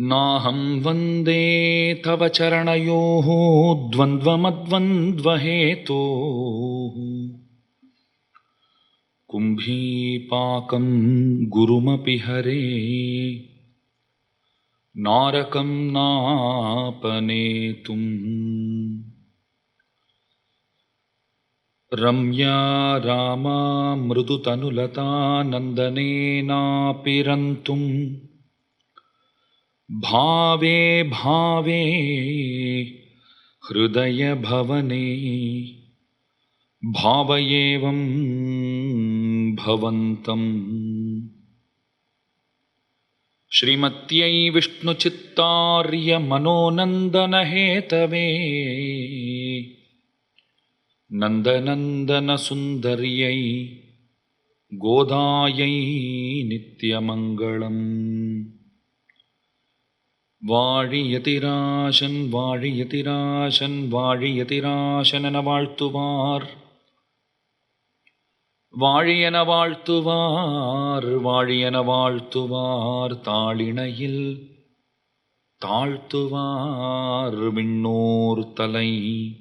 नाहं वन्दे तव चरणयोः द्वन्द्वमद्वन्द्वहेतोः। कुम्भीपाकं गुरुमपि हरे नारकं नापनेतुम्। रम्या रामा मृदुतनुलता नन्दनेनापि रन्तुम् भावे भावे हृदयभवने भावयेवं भवन्तम् श्रीमत्यै विष्णुचित्तार्यमनोनन्दनहेतवे नन्दनन्दनसुन्दर्यै गोदायै नित्यमङ्गलम् வாழியதிராசன் வாழியதிராசன் வாழியதிராசனென வாழ்த்துவார். வாழியன வாழ்த்துவார் வாழியன வாழ்த்துவார். தாளிணையில் தாழ்த்துவார் விண்ணோர் தலை.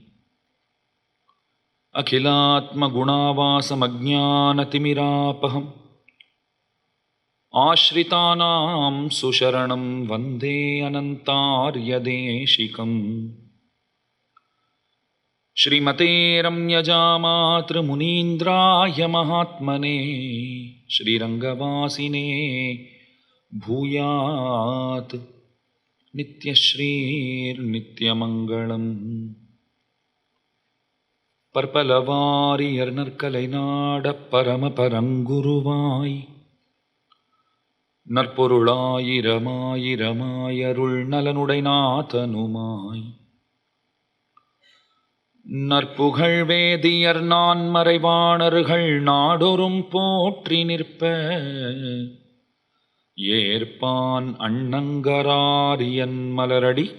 அகிலாத்மகுணாவாசமஜானதிமிராபகம் आश्रितानां सुशरणं वन्दे अनन्तार्यदेशिकम् श्रीमते रम्यजामातृमुनीन्द्राय महात्मने श्रीरङ्गवासिने भूयात् नित्यश्रीर्नित्यमङ्गलम् பற்பலவாரியர் நற்கலை நாடப் பரம பரங்குருவாய் நற்பொருளாயிரமாயிரமாயருள் நலனுடை நாதனுமாய் நற்புகழ் வேதியர் நான் மறைவாணர்கள் நாடொரும் போற்றி நிற்ப. ஏற்பான் அண்ணங்கராரியன் மலரடி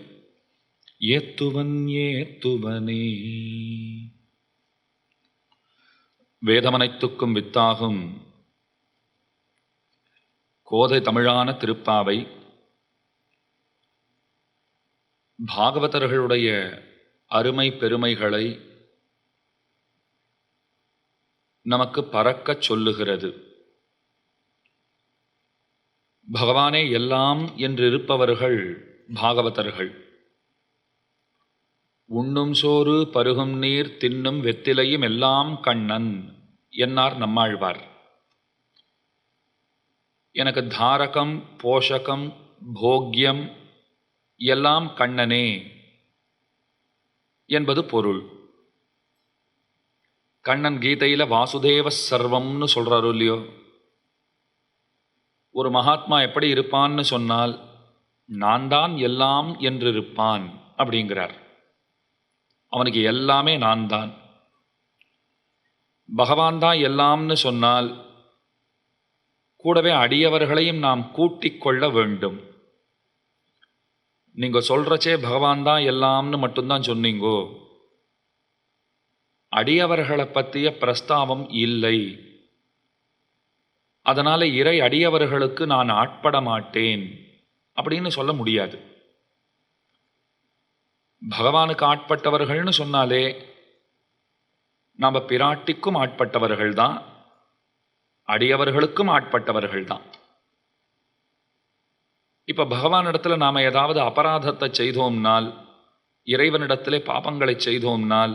ஏத்துவன் ஏத்துவனே. வேதமனைத்துக்கும் வித்தாகும் கோதை தமிழான திருப்பாவை பாகவதர்களுடைய அருமை பெருமைகளை நமக்கு பறக்கச் சொல்லுகிறது. பகவானே எல்லாம் என்றிருப்பவர்கள் பாகவதர்கள். உண்ணும் சோறு பருகும் நீர் தின்னும் வெத்திலையும் எல்லாம் கண்ணன் என்னார் நம்மாழ்வார். எனக்கு தாரகம் போஷகம் போக்யம் எல்லாம் கண்ணனே என்பது பொருள். கண்ணன் கீதையில் வாசுதேவ சர்வம்னு சொல்கிறாரு இல்லையோ? ஒரு மகாத்மா எப்படி இருப்பான்னு சொன்னால் நான் தான் எல்லாம் என்று இருப்பான் அப்படிங்கிறார். அவனுக்கு எல்லாமே நான் தான் பகவான் தான் எல்லாம்னு சொன்னால் கூடவே அடியவர்களையும் நாம் கூட்டிக் கொள்ள வேண்டும். நீங்கள் சொல்கிறச்சே பகவான் தான் எல்லாம்னு மட்டும்தான் சொன்னீங்கோ. அடியவர்களை பற்றிய பிரஸ்தாவம் இல்லை. அதனால் இறை அடியவர்களுக்கு நான் ஆட்பட மாட்டேன் அப்படின்னு சொல்ல முடியாது. பகவானுக்கு ஆட்பட்டவர்கள்னு சொன்னாலே நாம் பிராட்டிக்கும் ஆட்பட்டவர்கள் தான். அடியவர்களுக்கும் ஆட்பட்டவர்கள் தான் இப்போ பகவானிடத்தில் நாம் ஏதாவது அபராதத்தை செய்தோம்னால் இறைவனிடத்திலே பாபங்களை செய்தோம்னால்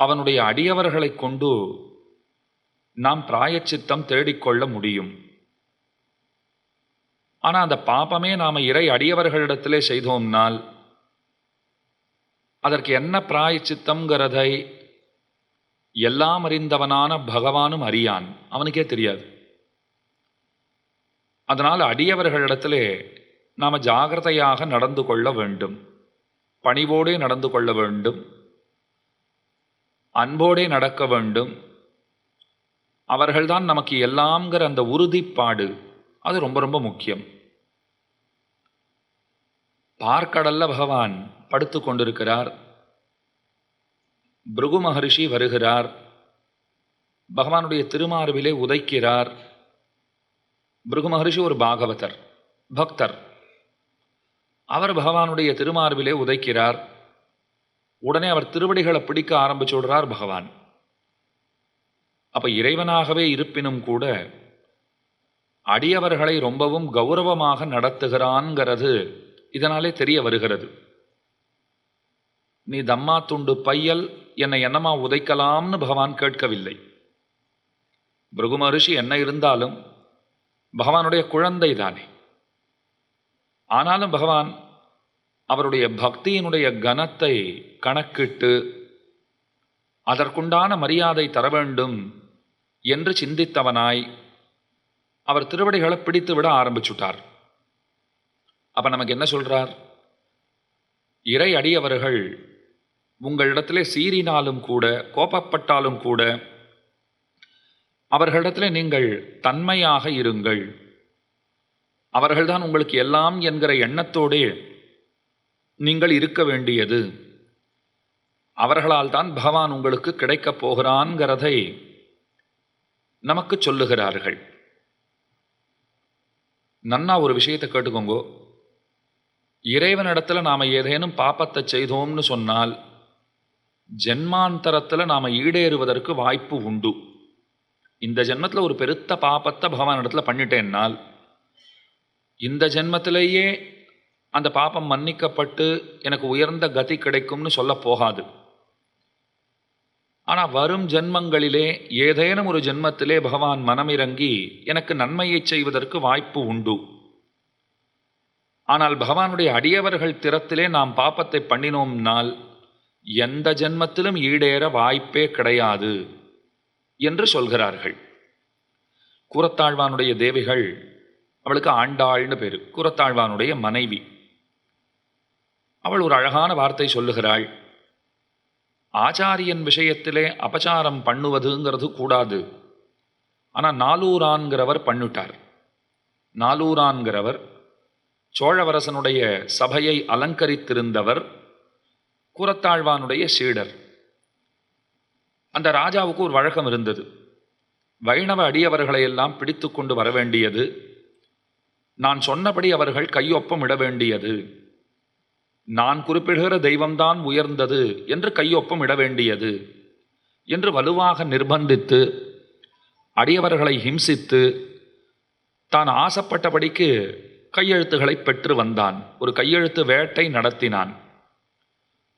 அவனுடைய அடியவர்களை கொண்டு நாம் பிராயச்சித்தம் தேடிக்கொள்ள முடியும். ஆனால் அந்த பாபமே நாம் இறை அடியவர்களிடத்திலே செய்தோம்னால் அதற்கு என்ன பிராயச்சித்தங்கிறதை எல்லாம் அறிந்தவனான பகவானும் அறியான். அவனுக்கே தெரியாது. அதனால் அடியவர்களிடத்திலே நாம் ஜாகிரதையாக நடந்து கொள்ள வேண்டும். பணிவோடே நடந்து கொள்ள வேண்டும். அன்போடே நடக்க வேண்டும். அவர்கள்தான் நமக்கு எல்லாம்ங்கிற அந்த உறுதிப்பாடு அது ரொம்ப ரொம்ப முக்கியம். பார்க்கடல்ல பகவான் படுத்து கொண்டிருக்கிறார். பிருகு மகரிஷி வருகிறார். பகவானுடைய திருமார்பிலே உதைக்கிறார். பிருகு மகரிஷி ஒரு பாகவதர் பக்தர். அவர் பகவானுடைய திருமார்பிலே உதைக்கிறார். உடனே அவர் திருவடிகளை பிடிக்க ஆரம்பிச்சு விடுறார் பகவான். அப்போ இறைவனாகவே இருப்பினும் கூட அடியவர்களை ரொம்பவும் கௌரவமாக நடத்துகிறான்ங்கிறது இதனாலே தெரிய வருகிறது. நீ தம்மா துண்டு பையல் என்னை என்னமா உதைக்கலாம்னு பகவான் கேட்கவில்லை. பிருகு மகரிஷி என்ன இருந்தாலும் பகவானுடைய குழந்தை தானே. ஆனாலும் பகவான் அவருடைய பக்தியினுடைய கனத்தை கணக்கிட்டு அதற்குண்டான மரியாதை தர வேண்டும் என்று சிந்தித்தவனாய் அவர் திருவடிகளை பிடித்து விட ஆரம்பிச்சுட்டார். அப்போ நமக்கு என்ன சொல்கிறார் இறை அடியவர்கள் உங்களிடத்திலே சீறினாலும் கூட கோபப்பட்டாலும் கூட அவர்களிடத்திலே நீங்கள் தன்மையாக இருங்கள். அவர்கள்தான் உங்களுக்கு எல்லாம் என்கிற எண்ணத்தோடே நீங்கள் இருக்க வேண்டியது. அவர்களால் தான் பகவான் உங்களுக்கு கிடைக்கப் போகிறான்கிறதை நமக்கு சொல்லுகிறார்கள். நன்னா ஒரு விஷயத்தை கேட்டுக்கோங்கோ. இறைவனிடத்தில் நாம் ஏதேனும் பாப்பத்தை செய்தோம்னு சொன்னால் ஜென்மாந்தரத்தில் நாம் ஈடேறுவதற்கு வாய்ப்பு உண்டு. இந்த ஜென்மத்தில் ஒரு பெருத்த பாப்பத்தை பகவான் இடத்துல பண்ணிட்டேன்னால் இந்த ஜென்மத்திலேயே அந்த பாப்பம் மன்னிக்கப்பட்டு எனக்கு உயர்ந்த கதி கிடைக்கும்னு சொல்ல போகாது. ஆனால் வரும் ஜென்மங்களிலே ஏதேனும் ஒரு ஜென்மத்திலே பகவான் மனமிறங்கி எனக்கு நன்மையை செய்வதற்கு வாய்ப்பு உண்டு. ஆனால் பகவானுடைய அடியவர்கள் திறத்திலே நாம் பாப்பத்தை பண்ணினோம்னால் எந்த ஜென்மத்திலும் ஈடேற வாய்ப்பே கிடையாது என்று சொல்கிறார்கள். கூரத்தாழ்வானுடைய தேவிகள் அவளுக்கு ஆண்டாள்னு பேர் கூரத்தாழ்வானுடைய மனைவி. அவள் ஒரு அழகான வார்த்தை சொல்லுகிறாள். ஆச்சாரியன் விஷயத்திலே அபச்சாரம் பண்ணுவதுங்கிறது கூடாது. ஆனால் நாலூரான்கிறவர் பண்ணிட்டார். நாலூரான்கிறவர் சோழவரசனுடைய சபையை அலங்கரித்திருந்தவர் கூரத்தாழ்வானுடைய சீடர். அந்த ராஜாவுக்கு ஒரு வழக்கம் இருந்தது. வைணவ அடியவர்களை எல்லாம் பிடித்து கொண்டு வர வேண்டியது. நான் சொன்னபடி அவர்கள் கையொப்பம் இட வேண்டியது. நான் குறிப்பிடுகிற தெய்வம்தான் உயர்ந்தது என்று கையொப்பம் இட வேண்டியது என்று வலுவாக நிர்பந்தித்து அடியவர்களை ஹிம்சித்து தான் ஆசைப்பட்டபடிக்கு கையெழுத்துகளை பெற்று வந்தான். ஒரு கையெழுத்து வேட்டை நடத்தினான்.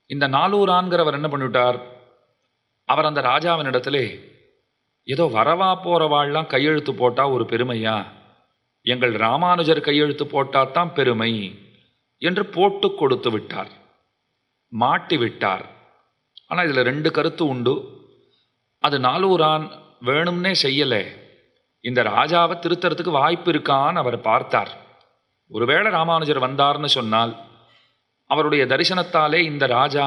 இந்த நாலூரான்கிறவர் என்ன பண்ணிவிட்டார்? அவர் அந்த ராஜாவினிடத்திலே ஏதோ வரவா போகிறவாள்லாம் கையெழுத்து போட்டால் ஒரு பெருமையா? எங்கள் ராமானுஜர் கையெழுத்து போட்டாதான் பெருமை என்று போட்டு கொடுத்து விட்டார். மாட்டி விட்டார். ஆனால் இதில் ரெண்டு கருத்து உண்டு. அது நாலூரான் வேணும்னே செய்யலை. இந்த ராஜாவை திருத்தறதுக்கு வாய்ப்பு இருக்கான்னு அவர் பார்த்தார். ஒருவேளை ராமானுஜர் வந்தார்னு சொன்னால் அவருடைய தரிசனத்தாலே இந்த ராஜா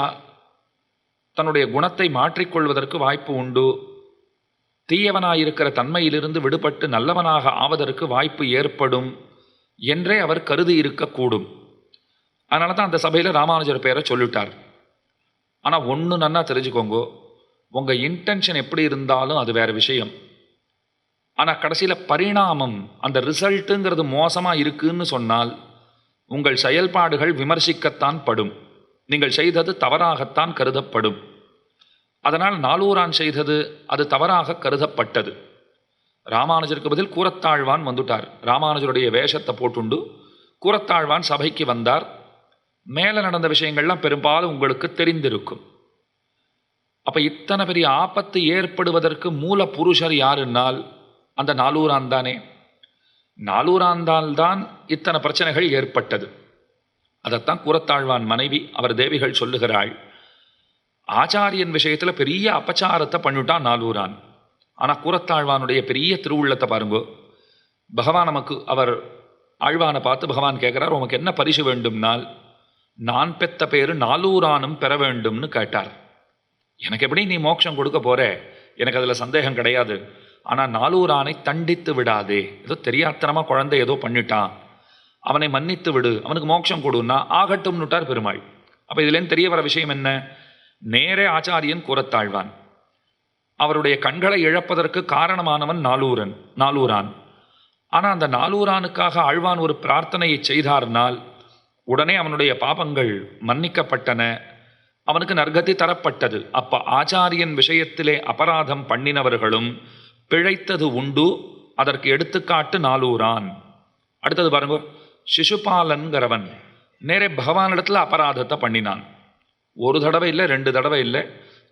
தன்னுடைய குணத்தை மாற்றிக்கொள்வதற்கு வாய்ப்பு உண்டு. தீயவனாயிருக்கிற தன்மையிலிருந்து விடுபட்டு நல்லவனாக ஆவதற்கு வாய்ப்பு ஏற்படும் என்றே அவர் கருதி இருக்கக்கூடும். அதனால தான் அந்த சபையில் ராமானுஜர் பேரை சொல்லிட்டார். ஆனால் ஒன்று நன்னா தெரிஞ்சுக்கோங்க உங்கள் இன்டென்ஷன் எப்படி இருந்தாலும் அது வேற விஷயம். ஆனால் கடைசியில் பரிணாமம் அந்த ரிசல்ட்டுங்கிறது மோசமாக இருக்குன்னு சொன்னால் உங்கள் செயல்பாடுகள் விமர்சிக்கத்தான் படும். நீங்கள் செய்தது தவறாகத்தான் கருதப்படும். அதனால் நாலூரான் செய்தது அது தவறாக கருதப்பட்டது. ராமானுஜருக்கு பதில் கூரத்தாழ்வான் வந்துட்டார். ராமானுஜருடைய வேஷத்தை போட்டுண்டு கூரத்தாழ்வான் சபைக்கு வந்தார். மேலே நடந்த விஷயங்கள்லாம் பெரும்பாலும் உங்களுக்கு தெரிந்திருக்கும். அப்போ இத்தனை பெரிய ஆபத்து ஏற்படுவதற்கு மூல புருஷர் யாருன்னால் அந்த நாலூரான் தானே. நாலூராந்தால்தான் இத்தனை பிரச்சனைகள் ஏற்பட்டது. அதைத்தான் கூரத்தாழ்வான் மனைவி அவர் தேவிகள் சொல்லுகிறாள் ஆச்சாரியன் விஷயத்தில் பெரிய அபச்சாரத்தை பண்ணிவிட்டான் நாலூரான் ஆனால் கூரத்தாழ்வானுடைய பெரிய திருவுள்ளத்தை பாருங்கோ பகவான் நமக்கு அவர் ஆழ்வானை பார்த்து பகவான் கேட்குறார் உமக்கு என்ன பரிசு வேண்டும்னால் நான் பெத்த பேர் நாலூரானும் பெற வேண்டும்னு கேட்டார். எனக்கு எப்படி நீ மோட்சம் கொடுக்க போகிற எனக்கு அதில் சந்தேகம் கிடையாது. ஆனால் நாலூரானை தண்டித்து விடாதே. ஏதோ தெரியாத்தனமாக குழந்தை ஏதோ பண்ணிட்டான். அவனை மன்னித்து விடு. அவனுக்கு மோட்சம் கொடுன்னா ஆகட்டும்னுட்டார் பெருமாள். அப்போ இதுலேருந்து தெரிய வர விஷயம் என்ன? நேரே ஆச்சாரியன் கூறத்தாழ்வான். அவருடைய கண்களை இழப்பதற்கு காரணமானவன் நாலூரன் நாலூரான். ஆனால் அந்த நாலூரானுக்காக ஆழ்வான் ஒரு பிரார்த்தனையை செய்தார்னால் உடனே அவனுடைய பாபங்கள் மன்னிக்கப்பட்டன. அவனுக்கு நற்கதி தரப்பட்டது. அப்போ ஆச்சாரியன் விஷயத்திலே அபராதம் பண்ணினவர்களும் பிழைத்தது உண்டு. அதற்கு எடுத்துக்காட்டு நாலூரான் அடுத்தது பாருங்க. சிசுபாலன்கிறவன் நேரே பகவானிடத்தில் அபராதத்தை பண்ணினான். ஒரு தடவை இல்லை ரெண்டு தடவை இல்லை.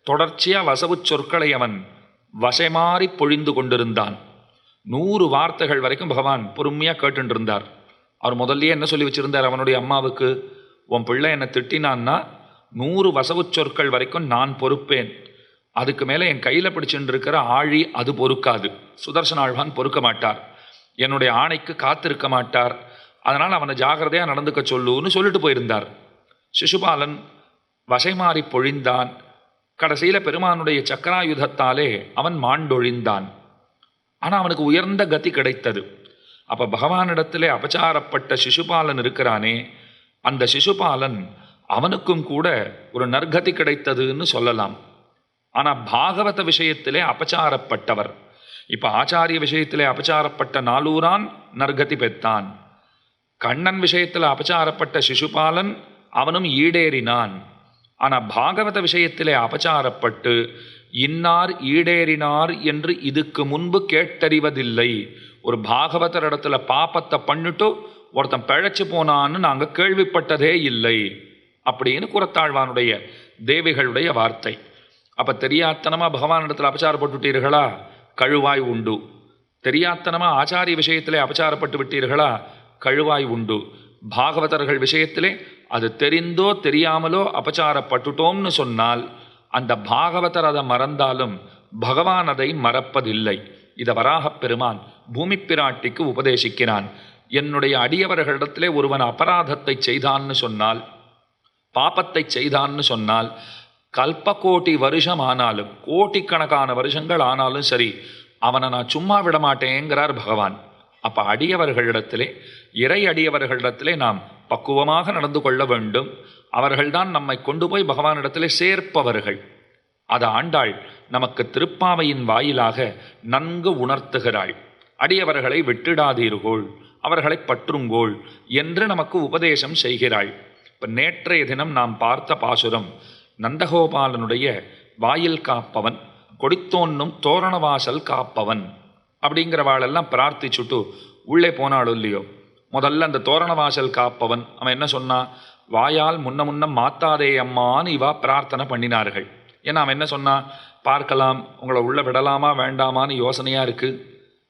தொடர்ச்சியாக வசவு சொற்களை அவன் வசைமாறி பொழிந்து கொண்டிருந்தான். நூறு வார்த்தைகள் வரைக்கும் பகவான் பொறுமையாக கேட்டுட்டு இருந்தார் அவர் முதல்லயே என்ன சொல்லி வச்சிருந்தார்? அவனுடைய அம்மாவுக்கு உன் பிள்ளை என்னை திட்டினான்னா நூறு வசவு சொற்கள் வரைக்கும் நான் பொறுப்பேன். அதுக்கு மேலே என் கையில் பிடிச்சுட்டு இருக்கிற ஆழி அது பொறுக்காது. சுதர்சன ஆழ்வான் பொறுக்க மாட்டார். என்னுடைய ஆணைக்கு காத்திருக்க மாட்டார். அதனால் அவனை ஜாகிரதையாக நடந்துக்க சொல்லுன்னு சொல்லிட்டு போயிருந்தார். சிசுபாலன் வசைமாறி பொழிந்தான். கடைசியில் பெருமானுடைய சக்கராயுதத்தாலே அவன் மாண்டொழிந்தான். ஆனால் அவனுக்கு உயர்ந்த கதி கிடைத்தது. அப்போ பகவானிடத்திலே அபச்சாரப்பட்ட சிசுபாலன் இருக்கிறானே அந்த சிசுபாலன் அவனுக்கும் கூட ஒரு நற்கதி கிடைத்ததுன்னு சொல்லலாம். ஆனால் பாகவத விஷயத்திலே அபச்சாரப்பட்டவர். இப்போ ஆச்சாரிய விஷயத்திலே அபச்சாரப்பட்ட நாலூரான் நற்கதி பெற்றான். கண்ணன் விஷயத்தில் அபச்சாரப்பட்ட சிசுபாலன் அவனும் ஈடேறினான். ஆனால் பாகவத விஷயத்திலே அபச்சாரப்பட்டு இன்னார் ஈடேறினார் என்று இதுக்கு முன்பு கேட்டறிவதில்லை. ஒரு பாகவதர் இடத்துல பாப்பத்தை பண்ணிட்டு ஒருத்தன் பிழைச்சு போனான்னு நாங்கள் கேள்விப்பட்டதே இல்லை. அப்படின்னு குரத்தாழ்வானுடைய தேவிகளுடைய வார்த்தை. அப்போ தெரியாத்தனமாக இடத்துல அபச்சாரப்பட்டுவிட்டீர்களா? கழுவாய் உண்டு. தெரியாத்தனமாக ஆச்சாரிய விஷயத்திலே அபச்சாரப்பட்டு விட்டீர்களா? கழுவாய் உண்டு. பாகவதர்கள் விஷயத்திலே அது தெரிந்தோ தெரியாமலோ அபச்சாரப்பட்டுட்டோம்னு சொன்னால் அந்த பாகவதர் அதை மறந்தாலும் பகவான் அதை மறப்பதில்லை. இதை வராகப் பெருமான் பூமி பிராட்டிக்கு உபதேசிக்கிறான். என்னுடைய அடியவர்களிடத்திலே ஒருவன் அபராதத்தை செய்தான்னு சொன்னால் பாப்பத்தை செய்தான்னு சொன்னால் கல்ப வருஷம் ஆனாலும் கோட்டிக்கணக்கான வருஷங்கள் ஆனாலும் சரி அவனை நான் சும்மா விட மாட்டேங்கிறார் பகவான். அப்போ அடியவர்களிடத்திலே இறை அடியவர்களிடத்திலே நாம் பக்குவமாக நடந்து கொள்ள வேண்டும். அவர்கள்தான் நம்மை கொண்டு போய் பகவானிடத்திலே சேர்ப்பவர்கள். அது ஆண்டாள் நமக்கு திருப்பாவையின் வாயிலாக நன்கு உணர்த்துகிறாள். அடியவர்களை விட்டுடாதீர்கோள் அவர்களை பற்றுங்கோள் என்று நமக்கு உபதேசம் செய்கிறாள். இப்போ நேற்றைய தினம் நாம் பார்த்த பாசுரம் நந்தகோபாலனுடைய வாயில் காப்பவன் கொடித்தோன்னும் தோரணவாசல் காப்பவன் அப்படிங்கிறவாளெல்லாம் பிரார்த்திச்சுட்டு உள்ளே போனாலும் இல்லையோ? முதல்ல அந்த தோரணவாசல் காப்பவன் அவன் என்ன சொன்னான் வாயால் முன்ன முன்ன மாத்தாதே அம்மான்னு இவா பிரார்த்தனை பண்ணினார்கள். ஏன்னா அவன் என்ன சொன்னான் பார்க்கலாம் உங்களை உள்ளே விடலாமா வேண்டாமான்னு யோசனையாக இருக்குது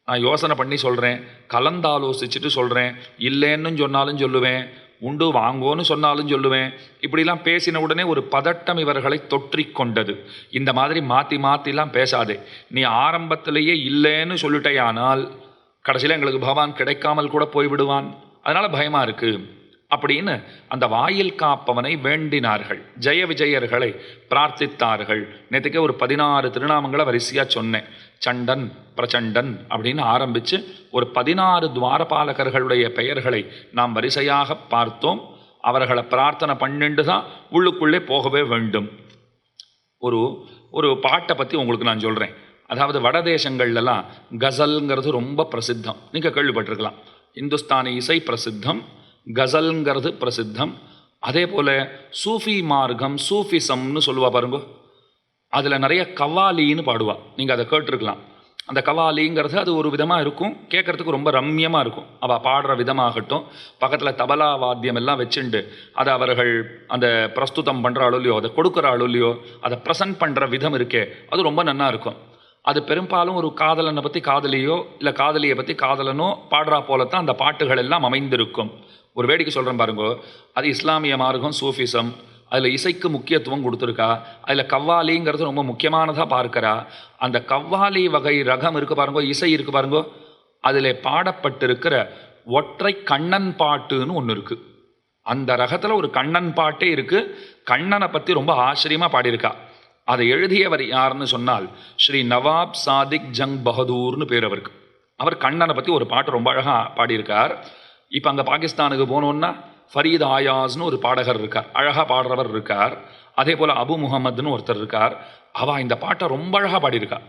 நான் யோசனை பண்ணி சொல்கிறேன் கலந்தாலோசிச்சுட்டு சொல்கிறேன் இல்லைன்னு சொன்னாலும் சொல்லுவேன் உண்டு வாங்கோன்னு சொன்னாலும் சொல்லுவேன். இப்படிலாம் பேசின உடனே ஒரு பதட்டம் இவர்களை தொற்றி கொண்டது. இந்த மாதிரி மாற்றி மாற்றிலாம் பேசாதே. நீ ஆரம்பத்திலேயே இல்லைன்னு சொல்லிட்டேயானால் கடைசியில் எங்களுக்கு பகவான் கிடைக்காமல் கூட போய்விடுவான். அதனால் பயமாக இருக்குது அப்படின்னு அந்த வாயில் காப்பவனை வேண்டினார்கள். ஜெய விஜயர்களை பிரார்த்தித்தார்கள். நேற்றுக்கே ஒரு பதினாறு திருநாமங்களை வரிசையாக சொன்னேன். சண்டன் பிரச்சண்டன் அப்படின்னு ஆரம்பித்து ஒரு பதினாறு துவாரபாலகர்களுடைய பெயர்களை நாம் வரிசையாக பார்த்தோம். அவர்களை பிரார்த்தனை பண்ணிட்டு தான் உள்ளுக்குள்ளே போகவே வேண்டும். ஒரு ஒரு பாட்டை பற்றி உங்களுக்கு நான் சொல்கிறேன் அதாவது வடதேசங்கள்லாம் கசல்ங்கிறது ரொம்ப பிரசித்தம். நீங்கள் கேள்விப்பட்டிருக்கலாம். இந்துஸ்தானி இசை பிரசித்தம். கசல்ங்கிறது பிரசித்தம். அதே போல் சூஃபி மார்க்கம் சூஃபிசம்னு சொல்லுவா பாருங்க. அதில் நிறைய கவாலின்னு பாடுவா. நீங்கள் அதை கேட்டிருக்கலாம். அந்த கவாலிங்கிறது அது ஒரு விதமாக இருக்கும். கேட்குறதுக்கு ரொம்ப ரம்யமாக இருக்கும். அவள் பாடுற விதமாகட்டும். பக்கத்தில் தபலா வாத்தியம் எல்லாம் வச்சுண்டு அதை அவர்கள் அந்த பிரஸ்துதம் பண்ணுறாளோ இல்லையோ அதை கொடுக்குறாளோ இல்லையோ அதை ப்ரெசன்ட் பண்ணுற விதம் இருக்கே. அது ரொம்ப நல்லா இருக்கும். அது பெரும்பாலும் ஒரு காதலனை பற்றி காதலியோ இல்லை காதலியை பற்றி காதலனோ பாடுறா போலத்தான் அந்த பாட்டுகள் எல்லாம் அமைந்திருக்கும். ஒரு வேடிக்கை சொல்கிறேன் பாருங்கோ. அது இஸ்லாமிய மார்க்கம் சூஃபிசம். அதில் இசைக்கு முக்கியத்துவம் கொடுத்துருக்கா. அதில் கவ்வாலிங்கிறது ரொம்ப முக்கியமானதாக பார்க்கிறா. அந்த கவ்வாலி வகை ரகம் இருக்குது பாருங்கோ இசை இருக்குது பாருங்கோ. அதில் பாடப்பட்டிருக்கிற ஒற்றை கண்ணன் பாட்டுன்னு ஒன்று இருக்குது அந்த ரகத்தில் ஒரு கண்ணன் பாட்டே இருக்குது கண்ணனை பற்றி ரொம்ப ஆச்சரியமாக பாடியிருக்கா. அதை எழுதியவர் யாருன்னு சொன்னால் ஸ்ரீ நவாப் சாதிக் ஜங் பகதூர்னு பேர் அவருக்கு. அவர் கண்ணனை பற்றி ஒரு பாட்டு ரொம்ப அழகாக பாடியிருக்கார். இப்போ அங்கே பாகிஸ்தானுக்கு போனோன்னா ஃபரீத் ஆயாஸ்னு ஒரு பாடகர் இருக்கார். அழகாக பாடுறவர் இருக்கார். அதே போல் அபு முகமதுன்னு ஒருத்தர் இருக்கார். அவள் இந்த பாட்டை ரொம்ப அழகாக பாடியிருக்கா.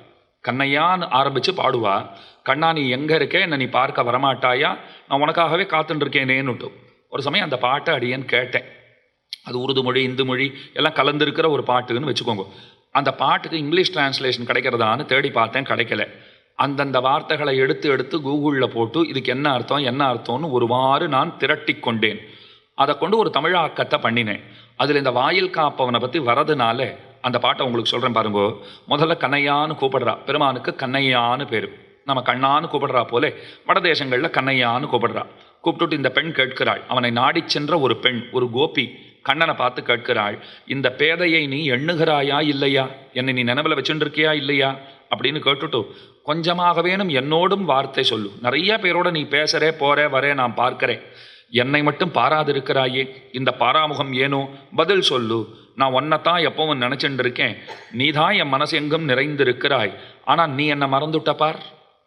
கண்ணையான்னு ஆரம்பித்து பாடுவா. கண்ணா நீ எங்கே இருக்கே? என்னை நீ பார்க்க வரமாட்டாயா? நான் உனக்காகவே காத்துட்டு இருக்கேனேன்னுட்டு. ஒரு சமயம் அந்த பாட்டை அடியேன்னு கேட்டேன். அது உருது மொழி இந்து மொழி எல்லாம் கலந்துருக்கிற ஒரு பாட்டுன்னு வச்சுக்கோங்க. அந்த பாட்டுக்கு இங்கிலீஷ் டிரான்ஸ்லேஷன் கிடைக்கிறதான்னு தேடி பார்த்தேன் கிடைக்கல. அந்தந்த வார்த்தைகளை எடுத்து எடுத்து கூகுளில் போட்டு இதுக்கு என்ன அர்த்தம் என்ன அர்த்தம்னு ஒருவாறு நான் திரட்டி கொண்டேன். அதை கொண்டு ஒரு தமிழாக்கத்தை பண்ணினேன். அதில் இந்த வாயில் காப்பவனை பற்றி வரதுனால அந்த பாட்டை உங்களுக்கு சொல்கிறேன் பாருங்க. முதல்ல கண்ணையான்னு கூப்பிடுறா. பெருமானுக்கு கண்ணையான்னு பேர். நம்ம கண்ணான்னு கூப்பிடுறா போலே. வடதேசங்களில் கண்ணையான்னு கூப்பிடுறா. கூப்பிட்டுட்டு இந்த பெண் கேட்கிறாள். அவனை நாடிச் சென்ற ஒரு பெண் ஒரு கோபி. கண்ணனை பார்த்து கேட்கிறாள் இந்த பேதையை நீ எண்ணுகிறாயா இல்லையா? என்னை நீ நினைவில் வச்சுருக்கியா இல்லையா? அப்படின்னு கேட்டுட்டு கொஞ்சமாகவேனும் என்னோடும் வார்த்தை சொல்லு. நிறைய பேரோட நீ பேசுறே போறே வரே நான் பார்க்கிறேன். என்னை மட்டும் பாராதிருக்கிறாயே இந்த பாராமுகம் ஏனோ? பதில் சொல்லு. நான் ஒன்னத்தான் எப்பவும் நினச்சிட்டு இருக்கேன் நீ தான் என் மனசு எங்கும் நிறைந்திருக்கிறாய். ஆனால் நீ என்னை மறந்துட்ட பார்.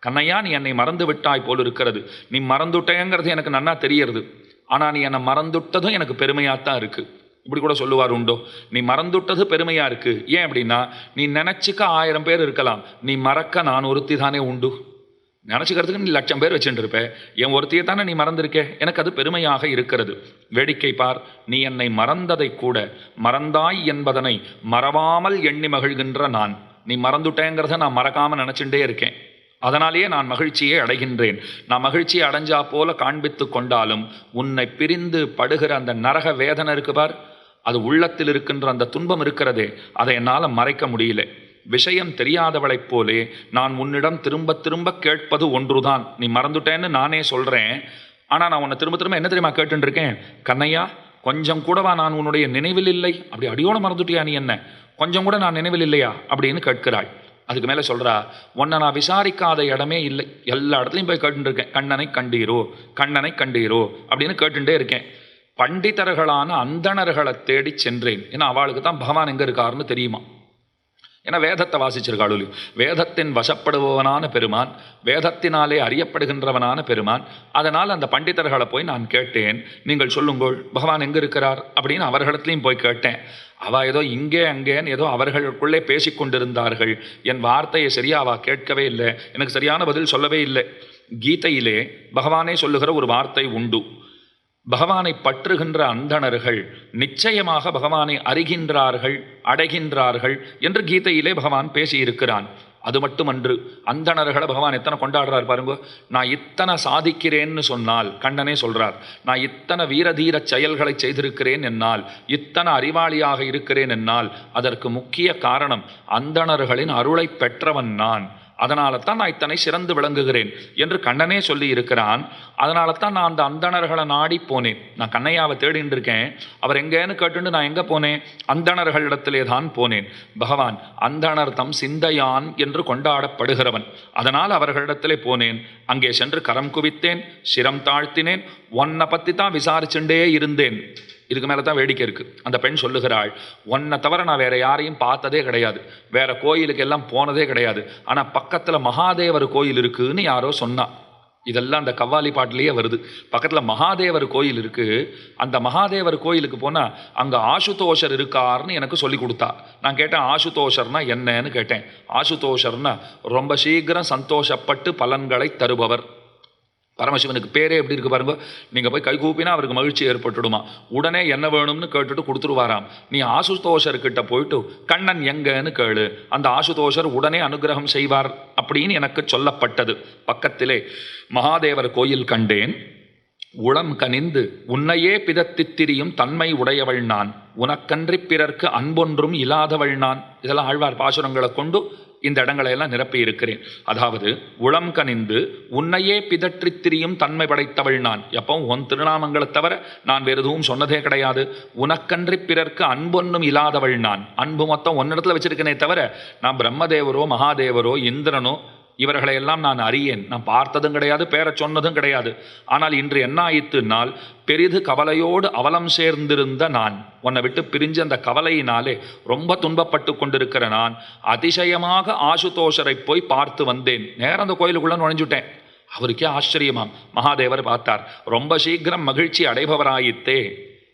கண்ணையா நீ என்னை மறந்து விட்டாய் போல் இருக்கிறது நீ மறந்துட்டேங்கிறது எனக்கு நன்னா தெரியறது. ஆனால் நீ என்னை மறந்துட்டதும் எனக்கு பெருமையாத்தான் இருக்குது இப்படி கூட சொல்லுவார் உண்டோ? நீ மறந்துட்டது பெருமையாக இருக்குது ஏன் அப்படின்னா நீ நினச்சிக்க ஆயிரம் பேர் இருக்கலாம். நீ மறக்க நான் ஒருத்தி தானே உண்டு. நினச்சிக்கிறதுக்கு நீ லட்சம் பேர் வச்சுட்டு இருப்ப. என் ஒருத்தியை தானே நீ மறந்திருக்கே? எனக்கு அது பெருமையாக இருக்கிறது. வேடிக்கை பார் நீ என்னை மறந்ததை கூட மறந்தாய் என்பதனை மறவாமல் எண்ணி மகிழ்கின்ற நான். நீ மறந்துட்டேங்கிறத நான் மறக்காமல் நினச்சிட்டே இருக்கேன். அதனாலேயே நான் மகிழ்ச்சியை அடைகின்றேன். நான் மகிழ்ச்சியை அடைஞ்சா போல காண்பித்து கொண்டாலும் உன்னை பிரிந்து படுகிற அந்த நரக வேதனை இருக்கு பார். அது உள்ளத்தில் இருக்கின்ற அந்த துன்பம் இருக்கிறதே. அதை என்னால் மறைக்க முடியல. விஷயம் தெரியாதவளைப் போலே நான் உன்னிடம் திரும்ப திரும்ப கேட்பது ஒன்றுதான். நீ மறந்துட்டேன்னு நானே சொல்கிறேன் ஆனால் நான் உன்னை திரும்ப திரும்ப என்ன தெரியுமா கேட்டுருக்கேன் இருக்கேன் கண்ணையா கொஞ்சம் கூடவா நான் உன்னுடைய நினைவில் இல்லை? அப்படி அடியோட மறந்துட்டியா நீ என்ன? கொஞ்சம் கூட நான் நினைவில் இல்லையா? அப்படின்னு கேட்கிறாள் அதுக்கு மேலே சொல்கிறா உன்னை நான் விசாரிக்காத இடமே இல்லை. எல்லா இடத்துலையும் போய் கேட்டுட்டு இருக்கேன் கண்ணனை கண்டீரோ? கண்ணனை கண்டீரோ? அப்படின்னு கேட்டுட்டே இருக்கேன். பண்டிதர்களான அந்தணர்களை தேடி சென்றேன். ஏன்னா அவளுக்கு தான் பகவான் எங்கே இருக்காருன்னு தெரியுமா? ஏன்னா வேதத்தை வாசிச்சிருக்காள் வேதத்தின் வசப்படுபவனான பெருமான் வேதத்தினாலே அறியப்படுகின்றவனான பெருமான் அதனால் அந்த பண்டிதர்களை போய் நான் கேட்டேன். நீங்கள் சொல்லுங்கள் பகவான் எங்கே இருக்கிறார் அப்படின்னு அவர்களிடத்துலையும் போய் கேட்டேன். அவ ஏதோ இங்கே அங்கேன்னு ஏதோ அவர்களுக்குள்ளே பேசி கொண்டிருந்தார்கள். என் வார்த்தையை சரியாக அவ கேட்கவே இல்லை. எனக்கு சரியான பதில் சொல்லவே இல்லை. கீதையிலே பகவானே சொல்லுகிற ஒரு வார்த்தை உண்டு. பகவானை பற்றுகின்ற அந்தணர்கள் நிச்சயமாக பகவானை அறிகின்றார்கள் அடைகின்றார்கள் என்று கீதையிலே பகவான் பேசியிருக்கிறான். அது மட்டுமன்று அந்தணர்களை பகவான் எத்தனை கொண்டாடுறார் பாருங்க. நான் இத்தனை சாதிக்கிறேன்னு சொன்னால் கண்ணனே சொல்றார் நான் இத்தனை வீரதீர செயல்களை செய்திருக்கிறேன் என்னால் இத்தனை அறிவாளியாக இருக்கிறேன் என்னால் அதற்கு முக்கிய காரணம் அந்தணர்களின் அருளை பெற்றவன் நான். அதனால தான் நான் இத்தனை சிறந்து விளங்குகிறேன் என்று கண்ணனே சொல்லி இருக்கிறான். அதனால தான் நான் அந்த அந்தணர்களை நாடி போனேன். நான் கண்ணையாவை தேடின்னு இருக்கேன். அவர் எங்கேன்னு கேட்டுண்டு நான் எங்கே போனேன்? அந்தணர்களிடத்திலே தான் போனேன். பகவான் அந்தணர் தம் சிந்தையான் என்று கொண்டாடப்படுகிறவன். அதனால் அவர்களிடத்திலே போனேன். அங்கே சென்று கரம் குவித்தேன் சிரம் தாழ்த்தினேன் உன்னை பற்றி தான் விசாரிச்சுட்டே இருந்தேன். இதுக்கு மேலே தான் வேடிக்கை இருக்குது அந்த பெண் சொல்லுகிறாள் உன்னை தவிர நான் வேறு யாரையும் பார்த்ததே கிடையாது. வேறு கோயிலுக்கு எல்லாம் போனதே கிடையாது. ஆனால் பக்கத்தில் மகாதேவர் கோயில் இருக்குதுன்னு யாரோ சொன்னா. இதெல்லாம் அந்த கவ்வாலி பாட்டிலேயே வருது. பக்கத்தில் மகாதேவர் கோயில் இருக்குது அந்த மகாதேவர் கோயிலுக்கு போனால் அங்கே ஆசுதோஷர் இருக்காருன்னு எனக்கு சொல்லி கொடுத்தா. நான் கேட்டேன் ஆசுதோஷர்னா என்னன்னு கேட்டேன். ஆசுதோஷர்னா ரொம்ப சீக்கிரம் சந்தோஷப்பட்டு பலன்களை தருபவர். பரமசிவனுக்கு பேரே எப்படி இருக்கு பாருங்க. நீங்கள் போய் கை கூப்பினா அவருக்கு மகிழ்ச்சி ஏற்பட்டுடுமா. உடனே என்ன வேணும்னு கேட்டுட்டு கொடுத்துருவாராம். நீ ஆசுதோஷர்கிட்ட போயிட்டு கண்ணன் எங்கன்னு கேளு. அந்த ஆசுதோஷர் உடனே அனுகிரகம் செய்வார் அப்படின்னு எனக்கு சொல்லப்பட்டது. பக்கத்திலே மகாதேவர் கோயில் கண்டேன். உளம் கனிந்து உன்னையே பிதத்தித்திரியும் தன்மை உடையவள் நான். உனக்கன்றி பிறர்க்கு அன்பொன்றும் இல்லாதவள் நான். இதெல்லாம் ஆழ்வார் பாசுரங்களை கொண்டு இந்த இடங்களை எல்லாம் நிரப்பி இருக்கிறேன். அதாவது உளம் கனிந்து உன்னையே பிதற்றித் திரியும் தன்மை படைத்தவள் நான். எப்பவும் உன் திருநாமங்களை தவிர நான் வேறு எதுவும் சொன்னதே கிடையாது. உனக்கன்றி பிறர்க்கு அன்பொன்னும் இல்லாதவள் நான். அன்பு மொத்தம் ஒன்னிடத்துல வச்சிருக்கனே தவிர நான் பிரம்மதேவரோ மகாதேவரோ இந்திரனோ இவர்களை எல்லாம் நான் அறியேன். நான் பார்த்ததும் கிடையாது பேரை சொன்னதும் கிடையாது. ஆனால் இன்று என்ன ஆயித்துனால் பெரிது கவலையோடு அவலம் சேர்ந்திருந்த நான் உன்னை விட்டு பிரிஞ்ச அந்த கவலையினாலே ரொம்ப துன்பப்பட்டு கொண்டிருக்கிற நான் அதிசயமாக ஆசுதோஷரை போய் பார்த்து வந்தேன். நேரம் அந்த கோயிலுக்குள்ளே நுழைஞ்சுட்டேன். அவருக்கே ஆச்சரியமாம். மகாதேவர் பார்த்தார் ரொம்ப சீக்கிரம் மகிழ்ச்சி அடைபவராயித்தே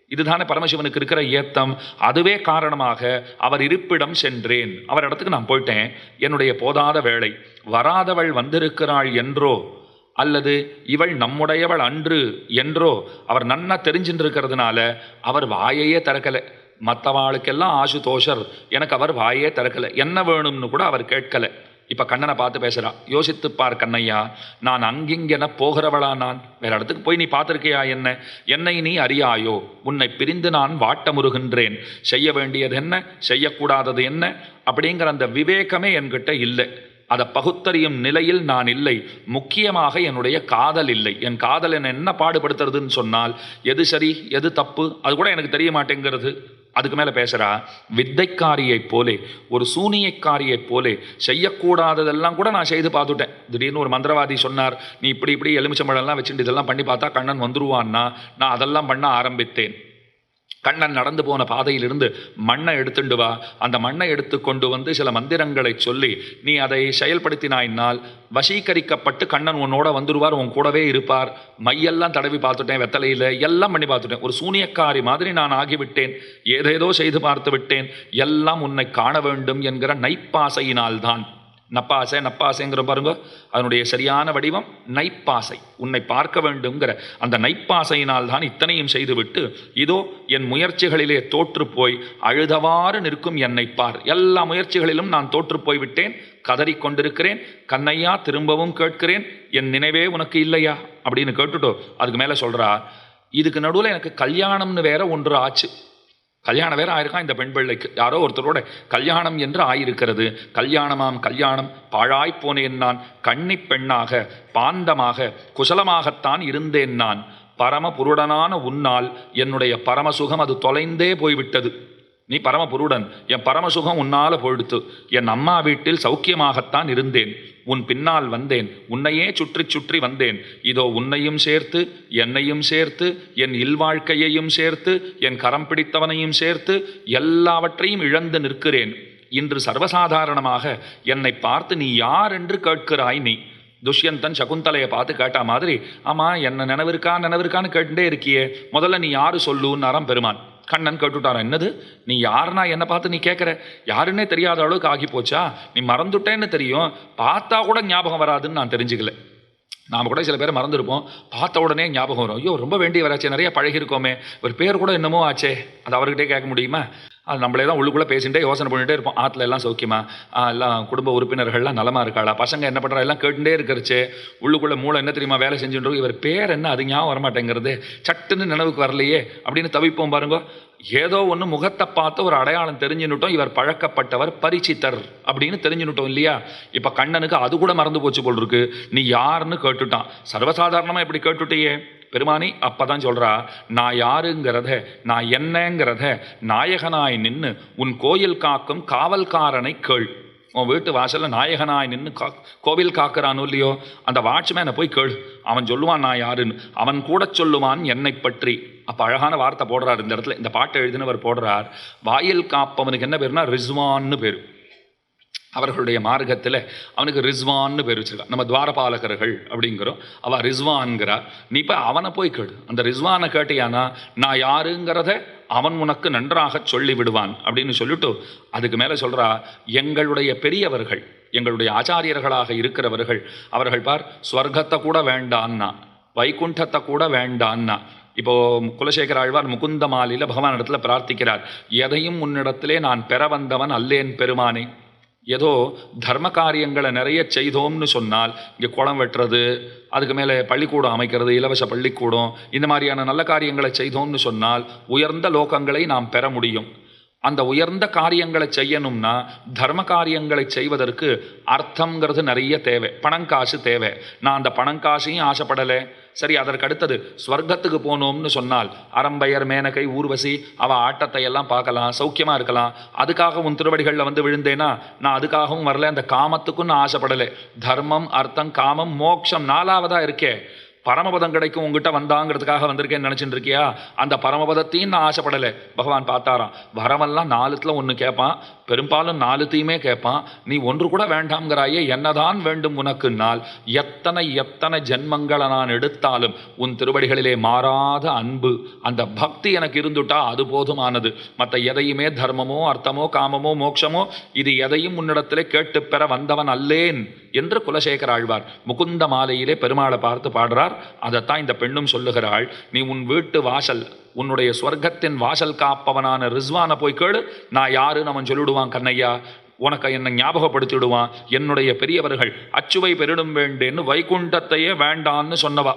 இதுதானே பரமசிவனுக்கு இருக்கிற ஏத்தம். அதுவே காரணமாக அவர் இருப்பிடம் சென்றேன். அவர் இடத்துக்கு நான் போயிட்டேன். என்னுடைய போதாத வேலை வராதவள் வந்திருக்கிறாள் என்றோ அல்லது இவள் நம்முடையவள் அன்று என்றோ அவர் நன்னா தெரிஞ்சுட்டு இருக்கிறதுனால அவர் வாயையே திறக்கலை. மற்றவாளுக்கெல்லாம் ஆசுதோஷர். எனக்கு அவர் வாயே திறக்கலை. என்ன வேணும்னு கூட அவர் கேட்கலை. இப்போ கண்ணனை பார்த்து பேசுகிறா யோசித்து பார் கண்ணையா நான் அங்கிங்கென போகிறவளா நான்? வேற இடத்துக்கு போய் நீ பார்த்துருக்கியா என்ன? என்னை நீ அறியாயோ? உன்னை பிரிந்து நான் வாட்டமுறுகின்றேன். செய்ய வேண்டியது என்ன? செய்யக்கூடாதது என்ன? அப்படிங்கிற அந்த விவேகமே என்கிட்ட இல்லை. அதை பகுத்தறியும் நிலையில் நான் இல்லை. முக்கியமாக என்னுடைய காதல் இல்லை. என் காதல் என்னை என்ன பாடுபடுத்துறதுன்னு சொன்னால் எது சரி எது தப்பு அது கூட எனக்கு தெரிய மாட்டேங்கிறது. அதுக்கு மேலே பேசுகிறா வித்தைக்காரியைப் போலே ஒரு சூனியக்காரியைப் போலே செய்யக்கூடாததெல்லாம் கூட நான் செய்து பார்த்துட்டேன். திடீர்னு ஒரு மந்திரவாதி சொன்னார் நீ இப்படி இப்படி எலுமிச்சம்பழம்லாம் வச்சுட்டு இதெல்லாம் பண்ணி பார்த்தா கண்ணன் வந்துருவான்னா நான் அதெல்லாம் பண்ண ஆரம்பித்தேன். கண்ணன் நடந்து போன பாதையிலிருந்து மண்ணை எடுத்துண்டு வா. அந்த மண்ணை எடுத்து கொண்டு வந்து சில மந்திரங்களை சொல்லி நீ அதை செயல்படுத்தினாயினால் வசீகரிக்கப்பட்டு கண்ணன் உன்னோட வந்துருவார் உன் கூடவே இருப்பார். மையெல்லாம் தடவி பார்த்துட்டேன் வெத்தலையில் எல்லாம் பண்ணி பார்த்துட்டேன். ஒரு சூனியக்காரி மாதிரி நான் ஆகிவிட்டேன். ஏதேதோ செய்து பார்த்து விட்டேன். எல்லாம் உன்னை காண வேண்டும் என்கிற நைப்பாசையினால்தான். நப்பாசை நப்பாசைங்கிற பாருங்க அதனுடைய சரியான வடிவம் நைப்பாசை. உன்னை பார்க்க வேண்டுங்கிற அந்த நைப்பாசையினால் தான் இத்தனையும் செய்துவிட்டு இதோ என் முயற்சிகளிலே தோற்றுப்போய் அழுதவாறு நிற்கும் என்னை பார். எல்லா முயற்சிகளிலும் நான் தோற்று போய் விட்டேன் கதறிக்கொண்டிருக்கிறேன் கண்ணையா திரும்பவும் கேட்கிறேன் என் நினைவே உனக்கு இல்லையா? அப்படின்னு கேட்டுட்டோ அதுக்கு மேலே சொல்கிறா இதுக்கு நடுவில் எனக்கு கல்யாணம்னு வேற ஒன்று ஆச்சு. கல்யாணம் வேற ஆயிருக்கான் இந்த பெண் பிள்ளைக்கு. யாரோ ஒருத்தரோட கல்யாணம் என்று ஆயிருக்கிறது. கல்யாணமாம் கல்யாணம் பாழாய் போனேன் நான். கன்னி பெண்ணாக பாந்தமாக குசலமாகத்தான் இருந்தேன் நான். பரம புருடனான உன்னால் என்னுடைய பரமசுகம் அது தொலைந்தே போய்விட்டது. நீ பரமபுருடன் என் பரமசுகம் உன்னால போயிடுத்து. என் அம்மா வீட்டில் சௌக்கியமாகத்தான் இருந்தேன். உன் பின்னால் வந்தேன். உன்னையே சுற்றி சுற்றி வந்தேன். இதோ உன்னையும் சேர்த்து என்னையும் சேர்த்து என் இல்வாழ்க்கையையும் சேர்த்து என் கரம் பிடித்தவனையும் சேர்த்து எல்லாவற்றையும் இழந்து நிற்கிறேன். இன்று சர்வசாதாரணமாக என்னை பார்த்து நீ யார் என்று கேட்கிறாய் நீ. துஷ்யந்தன் சகுந்தலையை பார்த்து கேட்டா மாதிரி ஆமாம் என்ன நினைவிருக்கா நினைவிருக்கான்னு கேட்டுட்டே இருக்கியே. முதல்ல நீ யாரு சொல்லுன்னாராம் பெருமான் கண்ணன் கேட்டுட்டாராம் என்னது? நீ யாருன்னா என்னை பார்த்து நீ கேட்குற யாருன்னே தெரியாத அளவுக்கு ஆகி போச்சா? நீ மறந்துட்டேன்னு தெரியும். பார்த்தா கூட ஞாபகம் வராதுன்னு நான் தெரிஞ்சுக்கல. நாம் கூட சில பேர் மறந்துருப்போம். பார்த்த உடனே ஞாபகம் வரும். ஐயோ ரொம்ப வேண்டிய வராச்சே நிறைய பழகிருக்கோமே ஒரு பேர் கூட என்னமோ ஆச்சே. அது அவர்கிட்டே கேட்க முடியுமா? நம்மளே தான் உள்ளுக்குள்ளே பேசிகிட்டே யோசனை பண்ணிகிட்டே இருப்போம். ஆற்றுல எல்லாம் சௌக்கியமா? எல்லாம் குடும்ப உறுப்பினர்கள்லாம் நலமாக இருக்காளா? பசங்க என்ன பண்ணுறா எல்லாம் கேட்டுட்டே இருக்கிறச்சு. உள்ளுக்குள்ளே மூளை என்ன தெரியுமா வேலை செஞ்சுட்டு இவர் பேர் என்ன? அது ஞாபகம் வரமாட்டேங்கிறது. சட்டுன்னு நினைவுக்கு வரலையே. அப்படின்னு தவிப்போம் பாருங்க. ஏதோ ஒன்று முகத்தை பார்த்து ஒரு அடையாளம் தெரிஞ்சுன்னுட்டோம். இவர் பழக்கப்பட்டவர் பரிச்சித்தர் அப்படின்னு தெரிஞ்சுன்னுட்டோம் இல்லையா? இப்போ கண்ணனுக்கு அது கூட மறந்து போச்சு போல் இருக்கு. நீ யாருன்னு கேட்டுட்டான். சர்வசாதாரணமாக இப்படி கேட்டுட்டியே. பெருமானி அப்பதான் சொல்றா நான் யாருங்கிறத நான் என்னங்கிறத நாயகனாய் நின்று உன் கோயில் காக்கும் காவல்காரனை கேள். உன் வீட்டு வாசல்ல நாயகனாய் நின்று கா கோவில் காக்கிறானோ இல்லையோ அந்த வாட்ச்மேனை போய் கேள். அவன் சொல்லுவான் நான் யாருன்னு. அவன் கூட சொல்லுவான் என்னை பற்றி. அப்போ அழகான வார்த்தை போடுறார் இந்த இடத்துல இந்த பாட்டை எழுதினவர் போடுறார் வாயில் காப்பவனுக்கு என்ன பேருனா ரிஸ்வான்னு பேர். அவர்களுடைய மார்க்கத்தில் அவனுக்கு ரிஸ்வான்னு பேர் வச்சுருக்கான். நம்ம துவாரபாலகர்கள் அப்படிங்கிறோம். அவள் ரிஸ்வான்கிறா நீ இப்போ அவனை போய் கேடு அந்த ரிஸ்வானை கேட்டியானா நான் யாருங்கிறத அவன் உனக்கு நன்றாக சொல்லி விடுவான் அப்படின்னு சொல்லிட்டு அதுக்கு மேலே சொல்கிறா எங்களுடைய பெரியவர்கள் எங்களுடைய ஆச்சாரியர்களாக இருக்கிறவர்கள் அவர்கள் பார் ஸ்வர்க்கத்தை கூட வேண்டான்னா வைகுண்டத்தை கூட வேண்டான்னா. இப்போ குலசேகர ஆழ்வார் முகுந்த மாலையில் பகவான் இடத்துல பிரார்த்திக்கிறார் எதையும் உன்னிடத்திலே நான் பெற வந்தவன் அல்லேன் பெருமானே. ஏதோ தர்ம காரியங்களை நிறைய செய்தோம்னு சொன்னால் இங்கே குளம் வெட்டுறது அதுக்கு மேலே பள்ளிக்கூடம் அமைக்கிறது இலவச பள்ளிக்கூடம் இந்த மாதிரியான நல்ல காரியங்களை செய்தோம்னு சொன்னால் உயர்ந்த லோகங்களை நாம் பெற முடியும். அந்த உயர்ந்த காரியங்களை செய்யணும்னா தர்ம காரியங்களை செய்வதற்கு அர்த்தங்கிறது நிறைய தேவை. பணங்காசு தேவை. நான் அந்த பணங்காசையும் ஆசைப்படலை. சரி அதற்கு அடுத்தது ஸ்வர்க்கத்துக்கு போகணும்னு சொன்னால் அரம்பையர் மேனகை ஊர்வசி அவ ஆட்டத்தை எல்லாம் பார்க்கலாம் சௌக்கியமாக இருக்கலாம். அதுக்காக உன் திருவடிகளில் வந்து விழுந்தேனா நான் அதுக்காகவும் வரல அந்த காமத்துக்கும் நான் ஆசைப்படலை. தர்மம் அர்த்தம் காமம் மோட்சம் நாலாவதாக இருக்கே. பரமபதம் கிடைக்கும் உங்ககிட்ட வந்தாங்கிறதுக்காக வந்திருக்கேன்னு நினச்சிட்டு இருக்கியா அந்த பரமபதத்தையும் நான் ஆசைப்படலை. பகவான் பார்த்தாராம். வரமெல்லாம் நாலுத்தில் ஒன்று கேட்பான். பெரும்பாலும் நாலுத்தையுமே கேட்பான். நீ ஒன்று கூட வேண்டாம்ங்கிறாயே என்னதான் வேண்டும் உனக்கு நாள்? எத்தனை எத்தனை ஜென்மங்களை நான் எடுத்தாலும் உன் திருவடிகளிலே மாறாத அன்பு அந்த பக்தி எனக்கு இருந்துட்டா அது போதுமானது. மற்ற எதையுமே தர்மமோ அர்த்தமோ காமமோ மோட்சமோ இது எதையும் உன்னிடத்திலே கேட்டு பெற வந்தவன் அல்லேன். என்று குலசேகர ஆழ்வார் முகுந்த மாலையிலே பெருமாளை பார்த்து பாடுறார். அதைத்தான் இந்த பெண்ணும் சொல்லுகிறாள் நீ உன் வீட்டு வாசல் உன்னுடைய ஸ்வர்க்கத்தின் வாசல் காப்பவனான ரிஸ்வானை போய் கேளு. நான் யாருன்னு அவன் சொல்லிடுவான் கண்ணையா? உனக்கு என்னை ஞாபகப்படுத்திடுவான் என்னுடைய பெரியவர்கள் அச்சுவை பெரிடும் வேண்டேன்னு வைகுண்டத்தையே வேண்டான்னு சொன்னவா.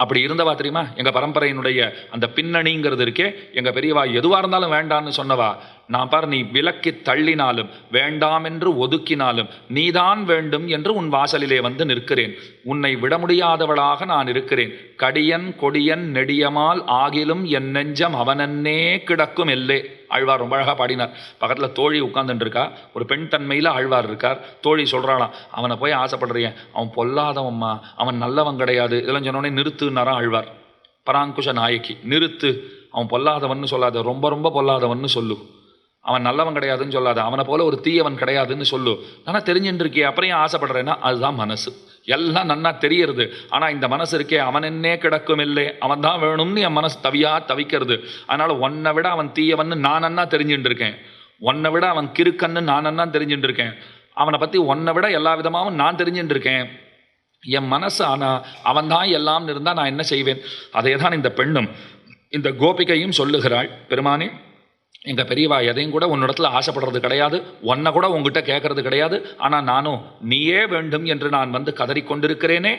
அப்படி இருந்தவா தெரியுமா? எங்கள் பரம்பரையினுடைய அந்த பின்னணிங்கிறது இருக்கே எங்கள் பெரியவா எதுவாக இருந்தாலும் வேண்டான்னு சொன்னவா. நான் பார் நீ விலக்கி தள்ளினாலும் வேண்டாம் என்று ஒதுக்கினாலும் நீதான் வேண்டும் என்று உன் வாசலிலே வந்து நிற்கிறேன். உன்னை விட முடியாதவளாக நான் இருக்கிறேன். கடியன் கொடியன் நெடியமால் ஆகிலும் என் நெஞ்சம் அவனன்னே கிடக்கும் எல்லே. ஆழ்வார் ரொம்ப அழகாக பாடினார். பக்கத்தில் தோழி உட்கார்ந்துட்டு இருக்கா ஒரு பெண் தன்மையில் ஆழ்வார் இருக்கார். தோழி சொல்கிறாளாம் அவனை போய் ஆசைப்படுறியன் அவன் பொல்லாதவம்மா. அவன் நல்லவன் கிடையாது. இதெல்லாம் சொன்னோடனே நிறுத்துனாரா ஆழ்வார். பராங்குஷ நாயகி நிறுத்து. அவன் பொல்லாதவன்னு சொல்லாத. ரொம்ப ரொம்ப பொல்லாதவன்னு சொல்லு. அவன் நல்லவன் கிடையாதுன்னு சொல்லாத. அவனை போல ஒரு தீயவன் கிடையாதுன்னு சொல்லு. ஆனால் தெரிஞ்சுட்டு இருக்கியே அப்புறம் ஏன் ஆசைப்படுறேன்னா அதுதான் மனசு. எல்லாம் நன்னா தெரியறது. ஆனால் இந்த மனசு இருக்கே அவன் என்னே கிடக்கும் இல்லை. அவன் தான் வேணும்னு என் மனசு தவியா தவிக்கிறது. அதனால உன்னை விட அவன் தீயவன்னு நான் அண்ணா தெரிஞ்சுட்டு இருக்கேன் உன்னை விட அவன் கிறுக்கன்னு நான் அண்ணா தெரிஞ்சுட்டு இருக்கேன் அவனை பற்றி உன்னை விட எல்லா விதமாகவும் நான் தெரிஞ்சுட்டு இருக்கேன் என் மனசு ஆனால் அவன் தான் எல்லாம் இருந்தால் நான் என்ன செய்வேன்? அதே தான் இந்த பெண்ணும். இந்த கோபிகையும் சொல்லுகிறாள் பெருமானே எங்கள் பெரியவா எதையும் கூட உன்னிடத்தில் ஆசைப்படுறது கிடையாது. உன்னை கூட உங்ககிட்ட கேட்கறது கிடையாது. ஆனால் நானும் நீயே வேண்டும் என்று நான் வந்து கதறிக்கொண்டிருக்கிறேனே.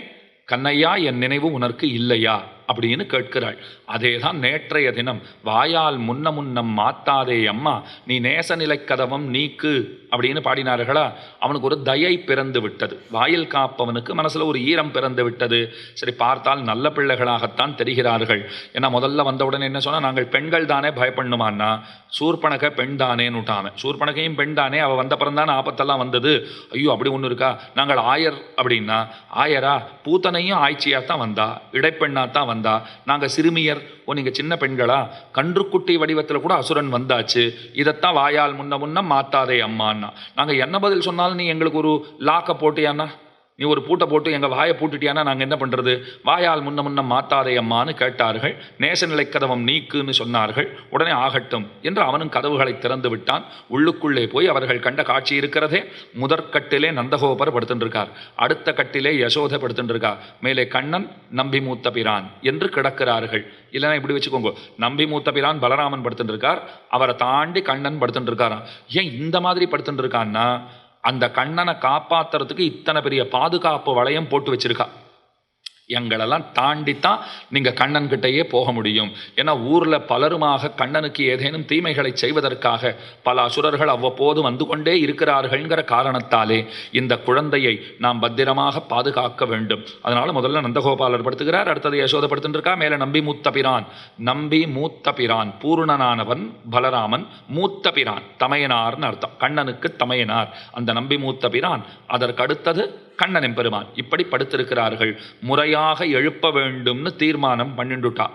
கண்ணையா என் நினைவு உனக்கு இல்லையா? அப்படின்னு கேட்கிறாள். அதே தான் நேற்றைய தினம் வாயால் முன்ன முன்னம் மாத்தாதே அம்மா நீ நேசநிலை கதவம் நீக்கு அப்படின்னு பாடினார்களா? அவனுக்கு ஒரு தயை பிறந்து விட்டது. வாயில் காப்பவனுக்கு மனசுல ஒரு ஈரம் பிறந்து விட்டது. சரி பார்த்தால் நல்ல பிள்ளைகளாகத்தான் தெரிகிறார்கள். ஏன்னா முதல்ல வந்தவுடனே என்ன சொன்னா நாங்கள் பெண்கள் தானே பயப்படணுமான்னா சூர்பனக பெண் தானேன்னு சூர்பனகையும் பெண் தானே அவள் வந்த பிறந்தானே ஆபத்தெல்லாம் வந்தது. ஐயோ அப்படி ஒன்று இருக்கா? நாங்கள் ஆயர் அப்படின்னா ஆயரா? பூத்தனையும் ஆய்ச்சியாக தான் வந்தா இடைப்பெண்ணாக தான் வந்தா நாங்கள் சிறுமியர் ஓ நீங்கள் சின்ன பெண்களா? கன்றுக்குட்டி வடிவத்தில் கூட அசுரன் வந்தாச்சு. இதைத்தான் வாயால் முன்ன முன்ன மாத்தாதே அம்மான்னா. நாங்கள் என்ன பதில் சொன்னாலும் நீ எங்களுக்கு ஒரு லாக்கை போட்டியாண்ணா? நீ ஒரு பூட்டை போட்டு எங்கள் வாயை பூட்டுட்டியானா நாங்கள் என்ன பண்ணுறது வாயால் முன்ன முன்ன மாத்தாதே அம்மான்னு கேட்டார்கள். நேசநிலை கதவம் நீக்குன்னு சொன்னார்கள். உடனே ஆகட்டும் என்று அவனும் கதவுகளை திறந்து விட்டான். உள்ளுக்குள்ளே போய் அவர்கள் கண்ட காட்சி இருக்கிறதே. முதற்கட்டிலே நந்தகோபர் படுத்துட்டுருக்கார் அடுத்த கட்டிலே யசோதை படுத்துட்டுருக்கார் மேலே கண்ணன் நம்பி மூத்த பிரான் என்று கிடக்கிறார்கள். இல்லைன்னா இப்படி வச்சுக்கோங்க. நம்பி மூத்த பிரான் பலராமன் படுத்துட்டுருக்கார் அவரை தாண்டி கண்ணன் படுத்துட்டுருக்காராம் ஏன் இந்த மாதிரி படுத்துட்டுருக்கான்னா அந்த கண்ணனை காப்பாத்துறதுக்கு இத்தனை பெரிய பாதுகாப்பு வளையம் போட்டு வச்சிருக்கா. எங்களெல்லாம் தாண்டித்தான் நீங்கள் கண்ணன் கிட்டேயே போக முடியும். ஏன்னா ஊரில் பலருமாக கண்ணனுக்கு ஏதேனும் தீமைகளை செய்வதற்காக பல அசுரர்கள் அவ்வப்போது வந்து கொண்டே இருக்கிறார்கள்ங்கிற காரணத்தாலே இந்த குழந்தையை நாம் பத்திரமாக பாதுகாக்க வேண்டும். அதனால் முதல்ல நந்தகோபாலர் படுத்துகிறார் அடுத்தது யசோதை இருக்கா மேலே நம்பி மூத்த பிரான். நம்பி மூத்த பிரான் பூர்ணனானவன் பலராமன் மூத்த பிரான் தமையனார்னு அர்த்தம். கண்ணனுக்கு தமையனார். அந்த நம்பி மூத்த பிரான் அதற்கடுத்தது கண்ணன் எம்பெருமான் இப்படி படுத்திருக்கிறார்கள். முறையாக எழுப்ப வேண்டும்னு தீர்மானம் பண்ணிண்டுட்டா